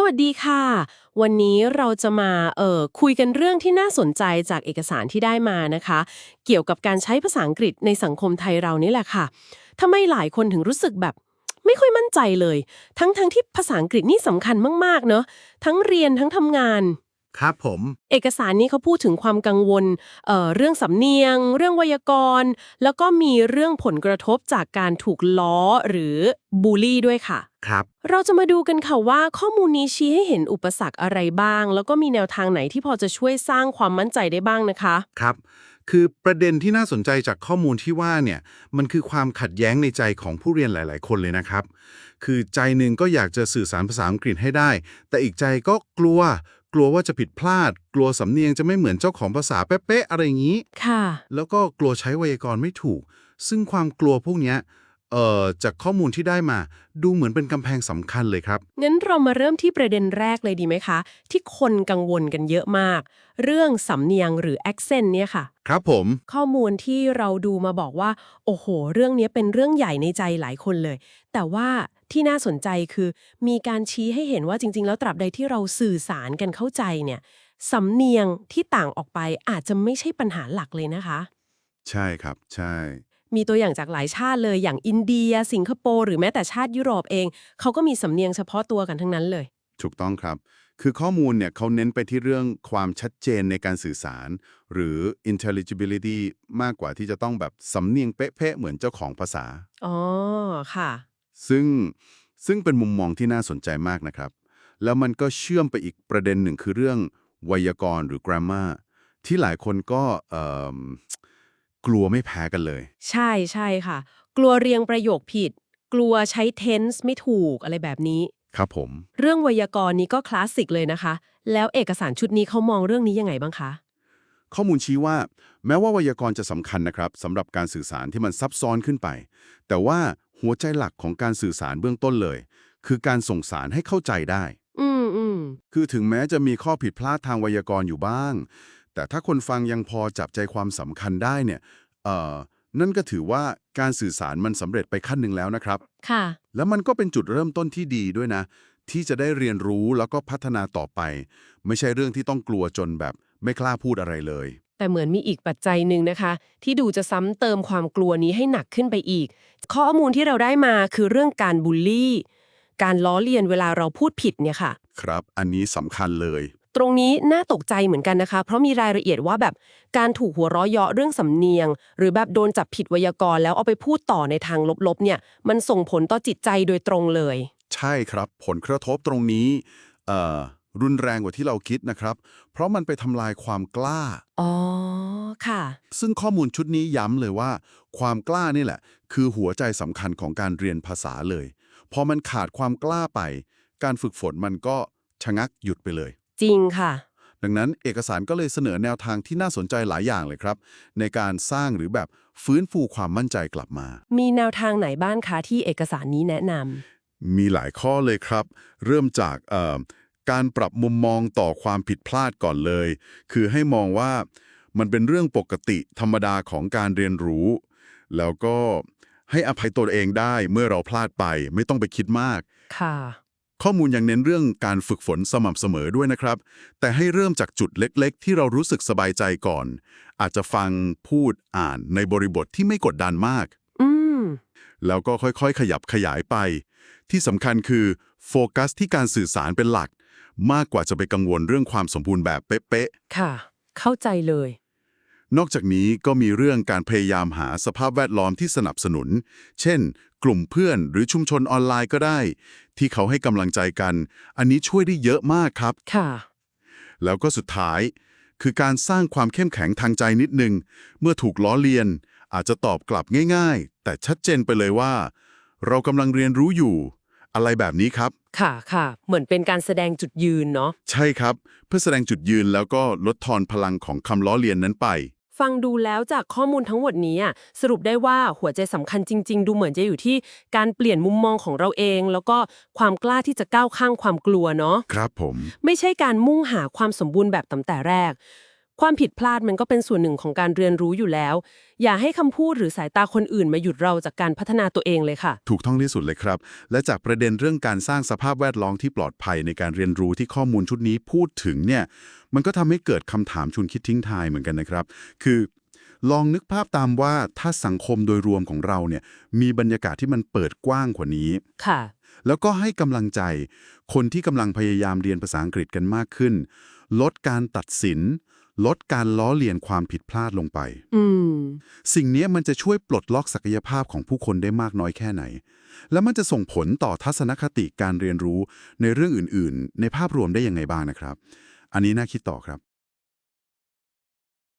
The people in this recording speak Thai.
สวัสดีค่ะ วันนี้เราจะมาเอ่อคุยกันเรื่องที่น่าสนใจจากเอกสารที่ได้มานะคะ เกี่ยวกับการใช้ภาษาอังกฤษในสังคมไทยเรานี่แหละค่ะทำไมหลายคนถึงรู้สึกแบบไม่ค่อยมั่นใจเลย ทั้งทั้งที่ภาษาอังกฤษนี่สำคัญมากๆเนอะทั้งเรียนทั้งทำงาน ครับผม เอกสารนี้เขาพูดถึงความกังวลเอ่อเรื่องสำเนียง เรื่องไวยากรณ์ แล้วก็มีเรื่องผลกระทบจากการถูกล้อหรือบูลลี่ด้วยค่ะ ครับ เราจะมาดูกันค่ะว่าข้อมูลนี้ชี้ให้เห็นอุปสรรคอะไรบ้าง แล้วก็มีแนวทางไหนที่พอจะช่วยสร้างความมั่นใจได้บ้างนะคะ ครับ คือประเด็นที่น่าสนใจจากข้อมูลที่ว่าเนี่ย มันคือความขัดแย้งในใจของผู้เรียนหลาย ๆ คนเลยนะครับ คือใจหนึ่งก็อยากจะสื่อสารภาษาอังกฤษให้ได้ แต่อีกใจก็กลัวก ลัวว่าจะผิดพลาด กลัวสำเนียงจะไม่เหมือนเจ้าของภาษาเป๊ะๆอะไรอย่างนี้ ค่ะ แล้วก็กลัวใช้ไวยากรณ์ไม่ถูก ซึ่งความกลัวพวกเนี้ย เอ่อจากข้อมูลที่ได้มาดูเหมือนเป็นกำแพงสำคัญเลยครับ งั้นเรามาเริ่มที่ประเด็นแรกเลยดีไหมคะ ที่คนกังวลกันเยอะมาก เรื่องสำเนียงหรือ accent เนี่ยค่ะ ครับผม ข้อมูลที่เราดูมาบอกว่า โอ้โห เรื่องนี้เป็นเรื่องใหญ่ในใจหลายคนเลย แต่ว่าที่น่าสนใจคือ มีการชี้ให้เห็นว่าจริง ๆ แล้วตราบใดที่เราสื่อสารกันเข้าใจเนี่ยสำเนียงที่ต่างออกไปอาจจะไม่ใช่ปัญหาหลักเลยนะคะ ใช่ครับ ใช่ มีตัวอย่างจากหลายชาติเลยอย่างอินเดีย สิงคโปร์หรือแม้แต่ชาติยุโรปเอง เขาก็มีสำเนียงเฉพาะตัวกันทั้งนั้นเลย ถูกต้องครับ คือข้อมูลเนี่ยเขาเน้นไปที่เรื่องความชัดเจนในการสื่อสาร หรือ intelligibility มากกว่าที่จะต้องแบบสำเนียงเป๊ะๆเหมือนเจ้าของภาษา อ๋อ ค่ะ ซึ่งซึ่งเป็นมุมมองที่น่าสนใจมากนะครับ แล้วมันก็เชื่อมไปอีกประเด็นหนึ่งคือเรื่องไวยากรณ์หรือ grammar ที่หลายคนก็เอิ่ม กลัวไม่แพ้กันเลย ใช่ใช่ค่ะ กลัวเรียงประโยคผิด กลัวใช้ tense ไม่ถูกอะไรแบบนี้ ครับผม เรื่องไวยากรณ์นี้ก็คลาสสิกเลยนะคะ แล้วเอกสารชุดนี้เขามองเรื่องนี้ยังไงบ้างคะ ข้อมูลชี้ว่า แม้ว่าไวยากรณ์จะสำคัญนะครับสำหรับการสื่อสารที่มันซับซ้อนขึ้นไป แต่ว่าหัวใจหลักของการสื่อสารเบื้องต้นเลย คือการส่งสารให้เข้าใจได้ อืมอืมคือถึงแม้จะมีข้อผิดพลาดทางไวยากรณ์อยู่บ้าง แต่ถ้าคนฟังยังพอจับใจความสำคัญได้เนี่ยเอ่อนั่นก็ถือว่าการสื่อสารมันสำเร็จไปขั้นหนึ่งแล้วนะครับ ค่ะ แล้วมันก็เป็นจุดเริ่มต้นที่ดีด้วยนะ ที่จะได้เรียนรู้แล้วก็พัฒนาต่อไป ไม่ใช่เรื่องที่ต้องกลัวจนแบบไม่กล้าพูดอะไรเลย แต่เหมือนมีอีกปัจจัยหนึ่งนะคะ ที่ดูจะซ้ำเติมความกลัวนี้ให้หนักขึ้นไปอีก ข้อมูลที่เราได้มาคือเรื่องการบูลลี่ การล้อเลียนเวลาเราพูดผิดเนี่ยค่ะ ครับ อันนี้สำคัญเลย ตรงนี้น่าตกใจเหมือนกันนะคะ เพราะมีรายละเอียดว่าแบบการถูกหัวเราะเยาะเรื่องสำเนียง หรือแบบโดนจับผิดไวยากรณ์แล้วเอาไปพูดต่อในทางลบๆเนี่ยมันส่งผลต่อจิตใจโดยตรงเลย ใช่ครับ ผลกระทบตรงนี้เอ่อรุนแรงกว่าที่เราคิดนะครับ เพราะมันไปทำลายความกล้า อ๋อ ค่ะ ซึ่งข้อมูลชุดนี้ย้ำเลยว่า ความกล้านี่แหละ คือหัวใจสำคัญของการเรียนภาษาเลย พอมันขาดความกล้าไป การฝึกฝนมันก็ชะงักหยุดไปเลย จริงค่ะ ดังนั้นเอกสารก็เลยเสนอแนวทางที่น่าสนใจหลายอย่างเลยครับ ในการสร้างหรือแบบฟื้นฟูความมั่นใจกลับมา มีแนวทางไหนบ้างคะที่เอกสารนี้แนะนำ มีหลายข้อเลยครับ เริ่มจากเอ่อการปรับมุมมองต่อความผิดพลาดก่อนเลย คือให้มองว่ามันเป็นเรื่องปกติธรรมดาของการเรียนรู้ แล้วก็ให้อภัยตัวเองได้เมื่อเราพลาดไปไม่ต้องไปคิดมาก ค่ะ ข้อมูลยังเน้นเรื่องการฝึกฝนสม่ำเสมอด้วยนะครับ แต่ให้เริ่มจากจุดเล็กๆ ที่เรารู้สึกสบายใจก่อน อาจจะฟังพูดอ่านในบริบทที่ไม่กดดันมาก อืม แล้วก็ค่อยๆ ขยับขยายไป ที่สำคัญคือโฟกัสที่การสื่อสารเป็นหลัก มากกว่าจะไปกังวลเรื่องความสมบูรณ์แบบเป๊ะค่ะ เข้าใจเลย ๆ นอกจากนี้ก็มีเรื่องการพยายามหาสภาพแวดล้อมที่สนับสนุน เช่น กลุ่มเพื่อนหรือชุมชนออนไลน์ก็ได้ ที่เขาให้กำลังใจกัน อันนี้ช่วยได้เยอะมากครับ ค่ะ แล้วก็สุดท้าย คือการสร้างความเข้มแข็งทางใจนิดนึง เมื่อถูกล้อเลียน อาจจะตอบกลับง่าย ๆ แต่ชัดเจนไปเลยว่า เรากำลังเรียนรู้อยู่ อะไรแบบนี้ครับ ค่ะค่ะ เหมือนเป็นการแสดงจุดยืนเนาะ ใช่ครับ เพื่อแสดงจุดยืนแล้วก็ลดทอนพลังของคำล้อเลียนนั้นไป ฟังดูแล้วจากข้อมูลทั้งหมดนี้อะสรุปได้ว่าหัวใจสำคัญจริง ๆ ดูเหมือนจะอยู่ที่การเปลี่ยนมุมมองของเราเอง แล้วก็ความกล้าที่จะก้าวข้างความกลัวเนาะครับผม ไม่ใช่การมุ่งหาความสมบูรณ์แบบตั้งแต่แรก ความผิดพลาดมันก็เป็นส่วนหนึ่งของการเรียนรู้อยู่แล้ว อย่าให้คำพูดหรือสายตาคนอื่นมาหยุดเราจากการพัฒนาตัวเองเลยค่ะ ถูกต้องที่สุดเลยครับ และจากประเด็นเรื่องการสร้างสภาพแวดล้อมที่ปลอดภัยในการเรียนรู้ที่ข้อมูลชุดนี้พูดถึงเนี่ย มันก็ทำให้เกิดคำถามชวนคิดทิ้งทายเหมือนกันนะครับ คือลองนึกภาพตามว่าถ้าสังคมโดยรวมของเราเนี่ยมีบรรยากาศที่มันเปิดกว้างกว่านี้ ค่ะ แล้วก็ให้กำลังใจ คนที่กำลังพยายามเรียนภาษาอังกฤษกันมากขึ้น ลดการตัดสิน ลดการล้อเลียนความผิดพลาดลงไปอืมสิ่งเนี้ยมันจะช่วยปลดล็อกศักยภาพของผู้คนได้มากน้อยแค่ไหน แล้วมันจะส่งผลต่อทัศนคติการเรียนรู้ในเรื่องอื่น ๆ ในภาพรวมได้ยังไงบ้างนะครับ อันนี้น่าคิดต่อครับ